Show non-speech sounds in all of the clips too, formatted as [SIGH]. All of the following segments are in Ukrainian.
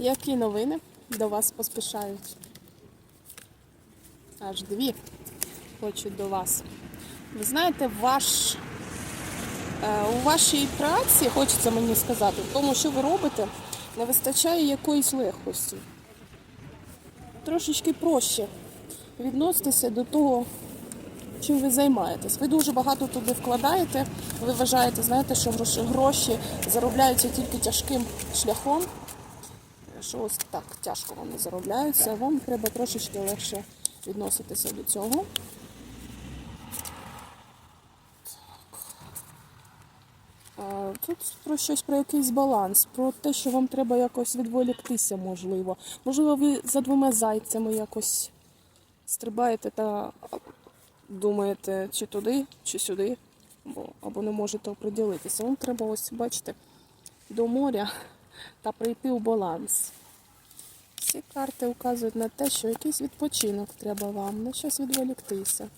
Які новини до вас поспішають? Аж дві хочуть до вас. Ви знаєте, ваш, е, у вашій праці, хочеться мені сказати, в тому, що ви робите, не вистачає якоїсь легкості. Трошечки проще відноситися до того, чим ви займаєтесь. Ви дуже багато туди вкладаєте. Ви вважаєте, знаєте, що гроші, гроші заробляються тільки тяжким шляхом. Що ось так тяжко вони заробляються. Вам треба трошечки легше відноситися до цього. Тут про щось про якийсь баланс, про те, що вам треба якось відволіктися, можливо. Можливо, ви за двома зайцями якось стрибаєте та думаєте, чи туди, чи сюди, або не можете оприділитися. Вам треба ось, бачите, до моря та прийти у баланс. Ці карти вказують на те, що якийсь відпочинок треба вам, на щось відволіктися.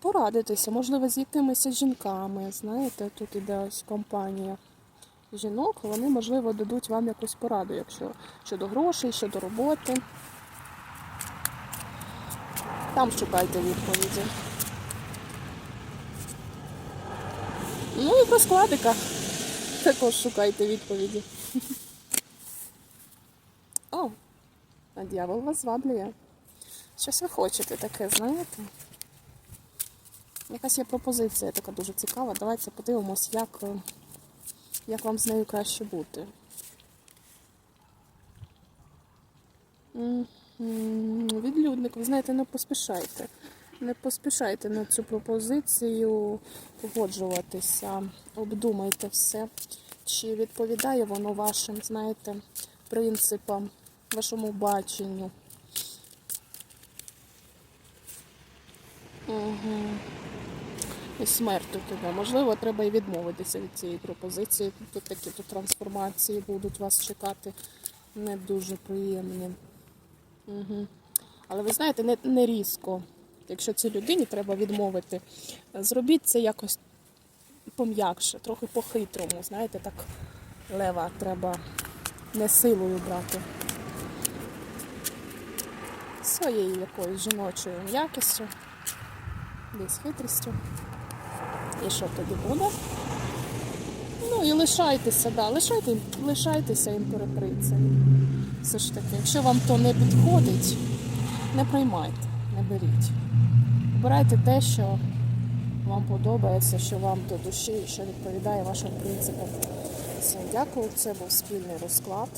Порадитися, можливо, з якимись жінками. Знаєте, тут іде ось компанія жінок, вони, можливо, дадуть вам якусь пораду, якщо щодо грошей, щодо роботи. Там шукайте відповіді. Ну і в розкладиках також шукайте відповіді. [LAUGHS] О, а дьявол вас зваблює. Щось ви хочете таке, знаєте? Якась є пропозиція така дуже цікава. Давайте подивимось, як, е, як вам з нею краще бути. Відлюдник, ви знаєте, не поспішайте. Не поспішайте на цю пропозицію погоджуватися. Обдумайте все, чи відповідає воно вашим, знаєте, принципам, вашому баченню. Угу. І смерть тут іде. Можливо, треба і відмовитися від цієї пропозиції. Тут такі тут трансформації будуть вас чекати не дуже приємні. Угу. Але ви знаєте, не, не різко. Якщо цій людині треба відмовити, зробіть це якось пом'якше, трохи по-хитрому. Знаєте, так лева треба не силою брати. Своєю якоюсь жіночою м'якістю, десь хитрістю. І що тоді буде? Ну і лишайтеся, да, лишайте, лишайтеся імператрицею. Все ж таки, якщо вам то не підходить, не приймайте, не беріть. Обирайте те, що вам подобається, що вам до душі, що відповідає вашим принципам. Всім дякую. Це був спільний розклад.